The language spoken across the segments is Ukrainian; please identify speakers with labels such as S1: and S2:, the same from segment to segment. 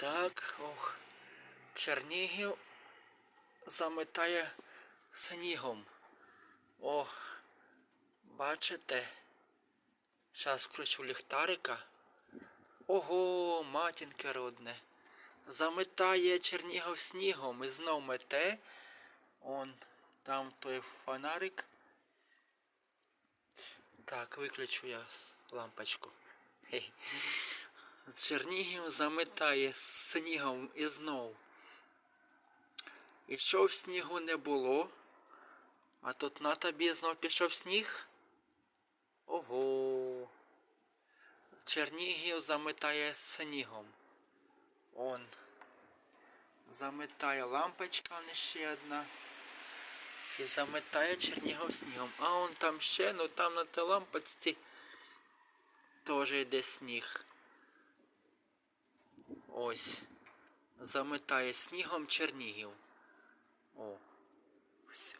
S1: Так, ох. Чернігів заметає снігом. Ох, бачите? Зараз включу ліхтарика. Ого, матінке родне. Заметає Чернігов снігом і знов мете. Он там той фонарик. Так, виключу я лампочку. Хе. Чернігів заметає снігом і знов. І що в снігу не було, а тут на тобі знов пішов сніг. Ого. Чернігів заметає снігом. Он. Заметає лампочка, ще одна. І заметає Чернігов снігом. А он там ще, ну там на тій лампочці теж йде сніг. Ось. Заметає снігом Чернігів. О.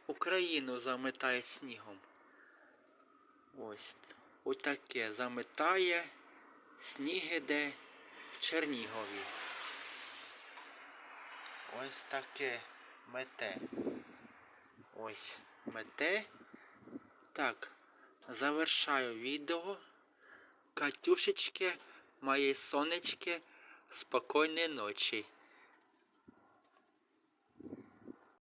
S1: Україну заметає снігом. Ось. Отаке заметає. Сніг іде в Чернігові. Ось таке мете. Ось мете. Так, завершаю відео. Катюшечки, мої сонечки, спокійної ночі.